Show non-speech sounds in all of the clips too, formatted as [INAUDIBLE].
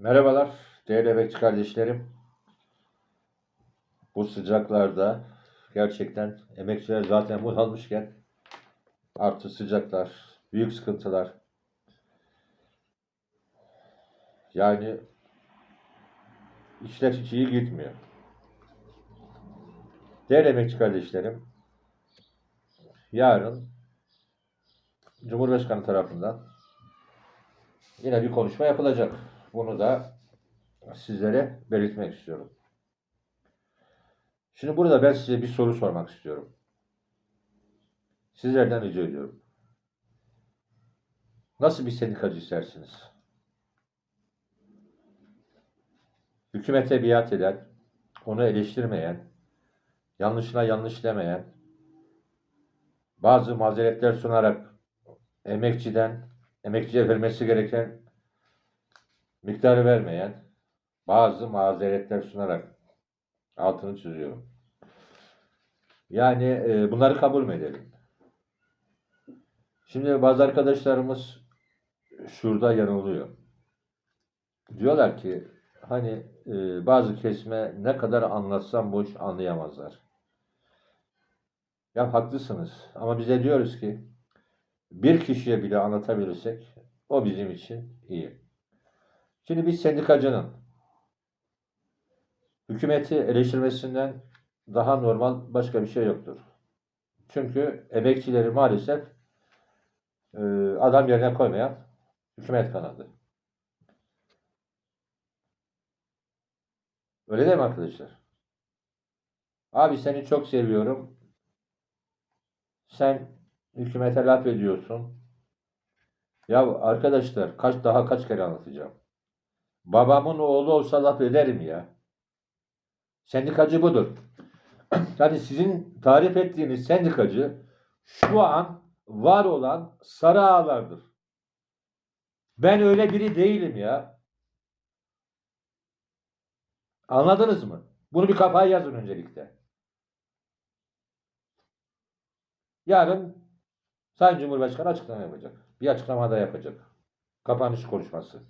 Merhabalar değerli emekçi kardeşlerim. Bu sıcaklarda gerçekten emekçiler zaten bunalmışken artı sıcaklar, büyük sıkıntılar. Yani işler hiç iyi gitmiyor. Değerli emekçi kardeşlerim, yarın Cumhurbaşkanı tarafından yine bir konuşma yapılacak. Bunu da sizlere belirtmek istiyorum. Şimdi burada ben size bir soru sormak istiyorum. Sizlerden rica ediyorum. Nasıl bir sendikacı istersiniz? Hükümete biat eden, onu eleştirmeyen, yanlışına yanlış demeyen, bazı mazeretler sunarak emekçiden, emekçiye vermesi gereken miktarı vermeyen, bazı mazeretler sunarak altını çiziyorum. Yani e, bunları kabul mü edelim? Şimdi bazı arkadaşlarımız şurada yanılıyor. Diyorlar ki hani e, bazı kesme ne kadar anlatsam boş anlayamazlar. Ya haklısınız ama bize diyoruz ki bir kişiye bile anlatabilirsek o bizim için iyi. Şimdi bir sendikacının hükümeti eleştirmesinden daha normal başka bir şey yoktur. Çünkü emekçileri maalesef e, adam yerine koymayan hükümet kanadı. Öyle değil mi arkadaşlar? Abi seni çok seviyorum. Sen hükümete laf ediyorsun. Ya arkadaşlar kaç daha kaç kere anlatacağım. Babamın oğlu olsa laf ederim ya. Sendikacı budur. [CLEARS THROAT] Yani sizin tarif ettiğiniz sendikacı şu an var olan sarı ağlardır. Ben öyle biri değilim ya. Anladınız mı? Bunu bir kapağa yazın öncelikle. Yarın Sayın Cumhurbaşkanı açıklama yapacak. Bir açıklama da yapacak. Kapanış konuşması.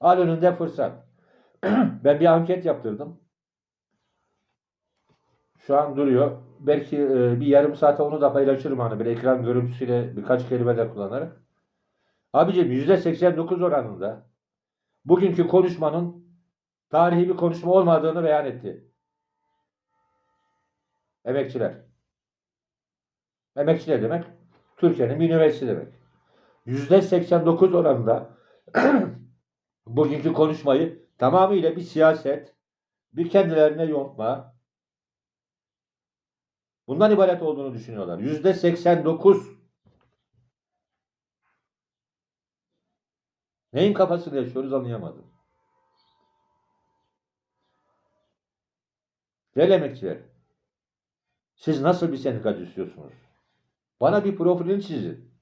Al önünde fırsat. [CLEARS THROAT] ben bir anket yaptırdım. Şu an duruyor. Belki e, bir yarım saate onu da paylaşırım hani bir ekran görüntüsüyle birkaç kelime de kullanarak. Abicim %89 oranında bugünkü konuşmanın tarihi bir konuşma olmadığını beyan etti. Emekçiler. Emekçi ne demek? Türkiye'nin bir üniversitesi demek. %89 oranında [CLEARS THROAT] bugünkü konuşmayı tamamıyla bir siyaset, bir kendilerine yontma, bundan ibaret olduğunu düşünüyorlar. %89 Neyin kafasını yaşıyoruz anlayamadım. Değerli emekçiler, siz nasıl bir sendikacı istiyorsunuz? Bana bir profilini çizin.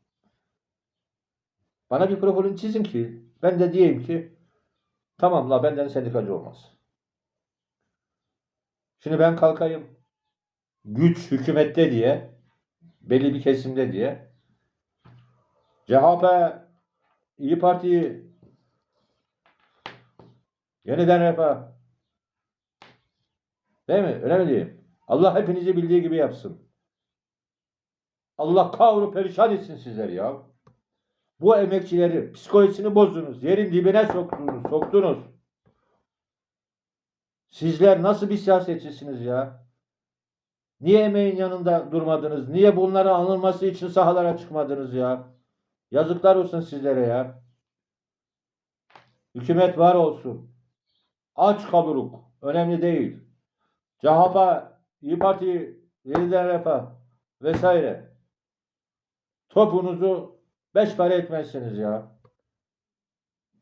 Bana bir profilini çizin ki ben de diyeyim ki tamam la benden sendikacı olmaz. Şimdi ben kalkayım güç hükümette diye belli bir kesimde diye CHP İyi Parti yeniden refah değil mi? Mi diyeyim? Allah hepinizi bildiği gibi yapsın. Allah kavru perişan etsin sizleri ya. Bu emekçileri psikolojisini bozdunuz. Yerin dibine soktunuz. Soktunuz. Sizler nasıl bir siyasetçisiniz ya? Niye emeğin yanında durmadınız? Niye bunların anılması için sahalara çıkmadınız ya? Yazıklar olsun sizlere ya. Hükümet var olsun. Aç kalırık. Önemli değil. CHP, İyi Parti, Yeniden Refah vesaire. Topunuzu beş para etmezsiniz ya.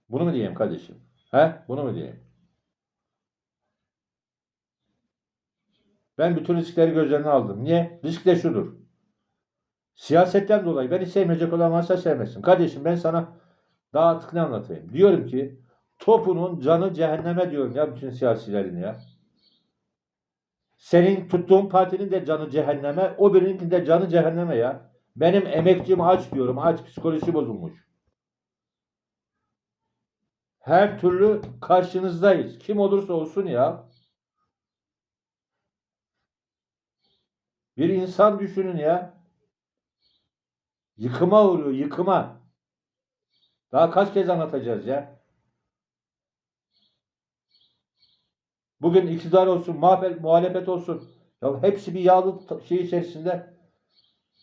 Bunu mu diyeyim kardeşim? He? Bunu mu diyeyim? Ben bütün riskleri göz önüne aldım. Niye? Risk de şudur. Siyasetten dolayı beni sevmeyecek olan varsa sevmesin. Kardeşim ben sana daha artık ne anlatayım? Diyorum ki topunun canı cehenneme diyorum ya bütün siyasilerin ya. Senin tuttuğun partinin de canı cehenneme, o birinin de canı cehenneme ya. Benim emekçim aç diyorum. Aç psikolojisi bozulmuş. Her türlü karşınızdayız. Kim olursa olsun ya. Bir insan düşünün ya. Yıkıma uğruyor, yıkıma. Daha kaç kez anlatacağız ya? Bugün iktidar olsun, muhalefet, olsun. Ya hepsi bir yağlı şey içerisinde.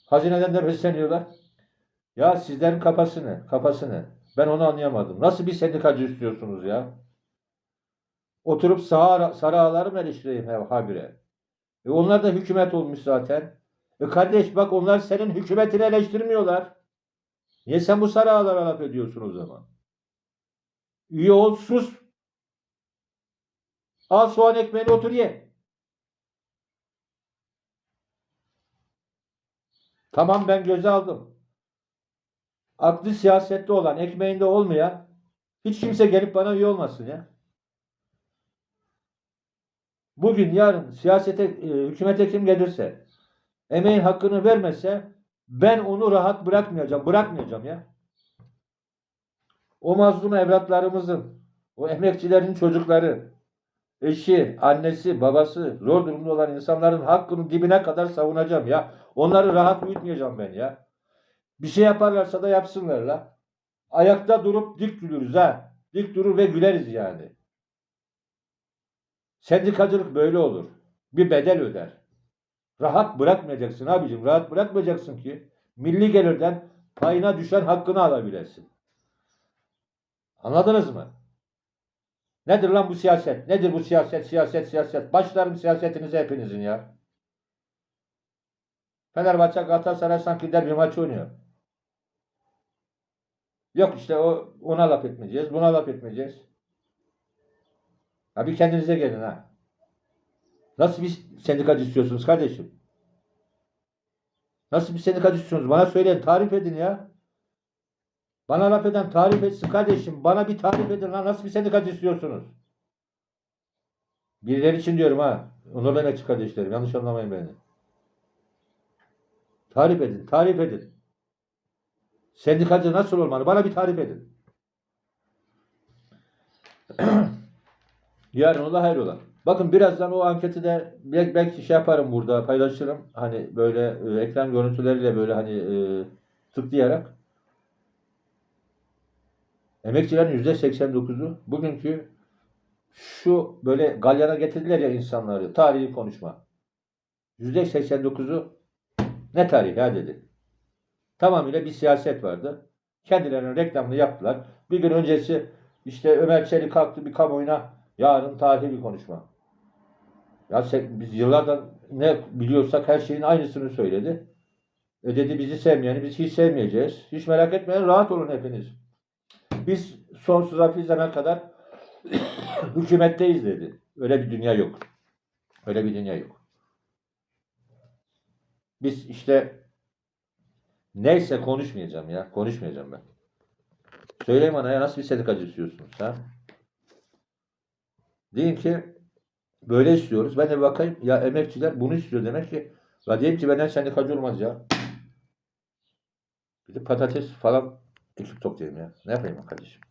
Hazineden de besleniyorlar. Ya sizlerin kafasını, kafasını. Ben onu anlayamadım. Nasıl bir sendikacı istiyorsunuz ya? Oturup sağ, sarı mı eleştireyim habire? E onlar da hükümet olmuş zaten. E kardeş bak onlar senin hükümetini eleştirmiyorlar. Niye sen bu sarı ağlara laf ediyorsun o zaman? Üye ol sus. Al soğan ekmeğini otur ye. Tamam ben göze aldım. Aklı siyasette olan, ekmeğinde olmayan hiç kimse gelip bana üye olmasın ya. Bugün yarın siyasete, e, hükümete kim gelirse emeğin hakkını vermezse ben onu rahat bırakmayacağım. Bırakmayacağım ya. O mazlum evlatlarımızın, o emekçilerin çocukları, eşi, annesi, babası, zor durumda olan insanların hakkını dibine kadar savunacağım ya. Onları rahat uyutmayacağım ben ya. Bir şey yaparlarsa da yapsınlar la. Ayakta durup dik gülürüz ha. Dik durur ve güleriz yani. Sendikacılık böyle olur. Bir bedel öder. Rahat bırakmayacaksın abicim. Rahat bırakmayacaksın ki milli gelirden payına düşen hakkını alabilesin. Anladınız mı? Nedir lan bu siyaset? Nedir bu siyaset? Siyaset, siyaset. Başlarım siyasetinize hepinizin ya. Fenerbahçe Galatasaray sanki derbi maçı oynuyor. Yok işte o ona laf etmeyeceğiz, buna laf etmeyeceğiz. Ha bir kendinize gelin ha. Nasıl bir sendikacı istiyorsunuz kardeşim? Nasıl bir sendikacı istiyorsunuz? Bana söyleyin, tarif edin ya. Bana laf eden tarif etsin kardeşim. Bana bir tarif edin lan. Nasıl bir sendikacı istiyorsunuz? Birileri için diyorum ha. Onurlu emekçi kardeşlerim. Yanlış anlamayın beni. Tarif edin, tarif edin. Sendikacı nasıl olmalı? Bana bir tarif edin. [CLEARS THROAT] Yarın ola hayır ola. Bakın birazdan o anketi de bel- belki şey yaparım burada paylaşırım. Hani böyle e, ekran görüntüleriyle böyle hani e, tıklayarak. Emekçilerin yüzde 89'u bugünkü şu böyle galyana getirdiler ya insanları tarihi konuşma. Yüzde 89'u ne tarih ya dedi. Tamamıyla bir siyaset vardı. Kendilerinin reklamını yaptılar. Bir gün öncesi işte Ömer Çelik kalktı bir kamuoyuna yarın tarihi bir konuşma. Ya biz yıllardan ne biliyorsak her şeyin aynısını söyledi. E dedi bizi sevmeyeni biz hiç sevmeyeceğiz. Hiç merak etmeyin rahat olun hepiniz. Biz sonsuza fizana kadar [COUGHS] hükümetteyiz dedi. Öyle bir dünya yok. Öyle bir dünya yok. Biz işte neyse konuşmayacağım ya. Konuşmayacağım ben. Söyleyin bana ya nasıl bir sendikacı istiyorsunuz ha? Deyin ki böyle istiyoruz. Ben de bakayım ya emekçiler bunu istiyor demek ki. Ya diyeyim ki benden sendikacı olmaz ya. Bir de patates falan ekip toplayayım ya. Ne yapayım kardeşim?